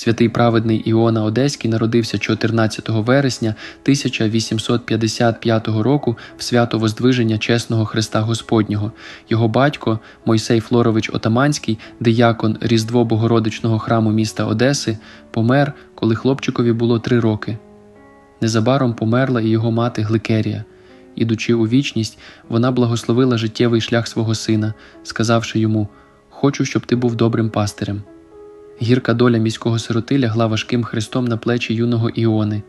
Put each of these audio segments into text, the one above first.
Святий праведний Іона Одеський народився 14 вересня 1855 року в свято Воздвиження чесного Христа Господнього. Його батько Мойсей Флорович Отаманський, диякон Різдво Богородичного храму міста Одеси, помер, коли хлопчикові було три роки. Незабаром померла і його мати Гликерія. Ідучи у вічність, вона благословила життєвий шлях свого сина, сказавши йому: Хочу, щоб ти був добрим пастирем. Гірка доля міського сироти лягла важким хрестом на плечі юного Іони.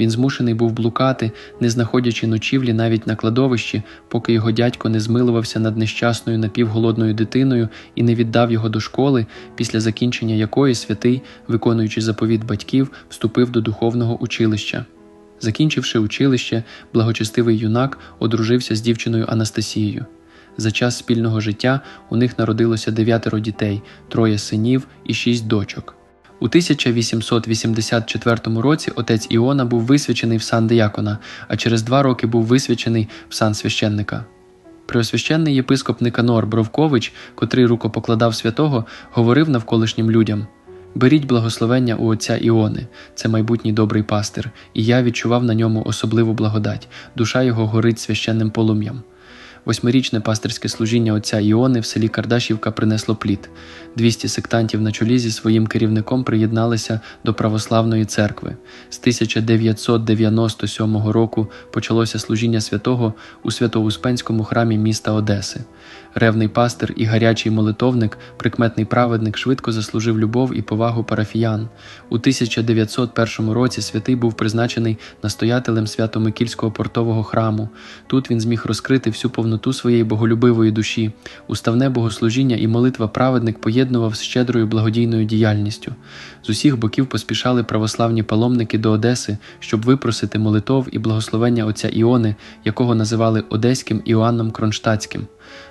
Він змушений був блукати, не знаходячи ночівлі навіть на кладовищі, поки його дядько не змилувався над нещасною напівголодною дитиною і не віддав його до школи, після закінчення якої святий, виконуючи заповіт батьків, вступив до духовного училища. Закінчивши училище, благочестивий юнак одружився з дівчиною Анастасією. За час спільного життя у них народилося дев'ятеро дітей, троє синів і шість дочок. У 1884 році отець Іона був висвячений в сан диякона, а через два роки був висвячений в сан священника. Преосвященний єпископ Никанор Бровкович, котрий рукопокладав святого, говорив навколишнім людям: Беріть благословення у отця Іони, це майбутній добрий пастир, і я відчував на ньому особливу благодать, душа його горить священним полум'ям. Восьмирічне пастирське служіння отця Іони в селі Кардашівка принесло плід. 200 сектантів на чолі зі своїм керівником приєдналися до православної церкви. З 1997 року почалося служіння святого у Свято-Успенському храмі міста Одеси. Ревний пастир і гарячий молитовник, прикметний праведник, швидко заслужив любов і повагу парафіян. У 1901 році святий був призначений настоятелем Свято-Микільського портового храму. Тут він зміг розкрити всю повноту своєї боголюбивої душі. Уставне богослужіння і молитва праведник поєднував з щедрою благодійною діяльністю. З усіх боків поспішали православні паломники до Одеси, щоб випросити молитов і благословення отця Іони, якого називали Одеським Іоанном Кронштадтським.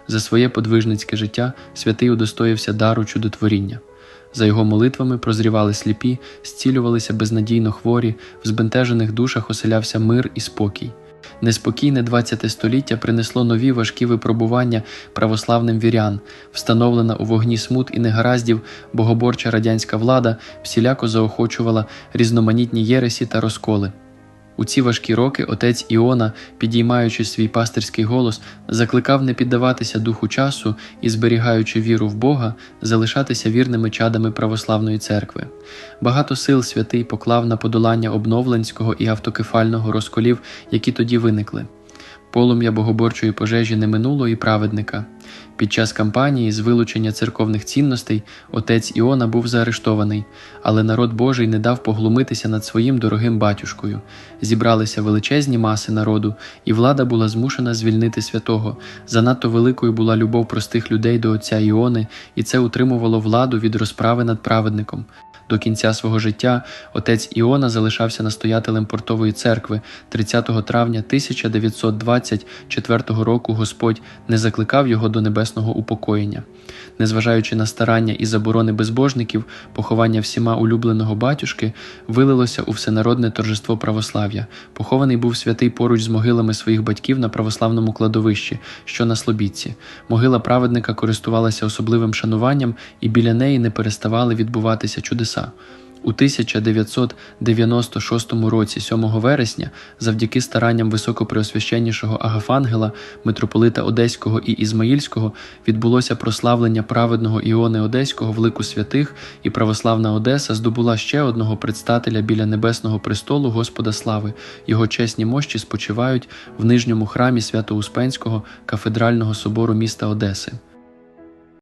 За своє подвижницьке життя святий удостоївся дару чудотворіння. За його молитвами прозрівали сліпі, зцілювалися безнадійно хворі, в збентежених душах оселявся мир і спокій. Неспокійне ХХ століття принесло нові важкі випробування православним вірян, встановлена у вогні смут і негараздів богоборча радянська влада всіляко заохочувала різноманітні єресі та розколи. У ці важкі роки отець Іона, підіймаючи свій пастирський голос, закликав не піддаватися духу часу і, зберігаючи віру в Бога, залишатися вірними чадами православної церкви. Багато сил святий поклав на подолання обновленського і автокефального розколів, які тоді виникли. Полум'я богоборчої пожежі не минуло і праведника. Під час кампанії з вилучення церковних цінностей отець Іона був заарештований, але народ Божий не дав поглумитися над своїм дорогим батюшкою. Зібралися величезні маси народу, і влада була змушена звільнити святого. Занадто великою була любов простих людей до отця Іони, і це утримувало владу від розправи над праведником. До кінця свого життя отець Іона залишався настоятелем портової церкви. 30 травня 1924 року Господь не закликав його до небесного упокоєння. Незважаючи на старання і заборони безбожників, поховання всіма улюбленого батюшки вилилося у всенародне торжество православ'я. Похований був святий поруч з могилами своїх батьків на православному кладовищі, що на Слобідці. Могила праведника користувалася особливим шануванням, і біля неї не переставали відбуватися чудеса. У 1996 році, 7 вересня, завдяки старанням високопреосвященнішого Агафангела, митрополита Одеського і Ізмаїльського, відбулося прославлення праведного Іони Одеського в лику святих, і православна Одеса здобула ще одного предстателя біля небесного престолу Господа слави. Його чесні мощі спочивають в нижньому храмі Свято-Успенського кафедрального собору міста Одеси.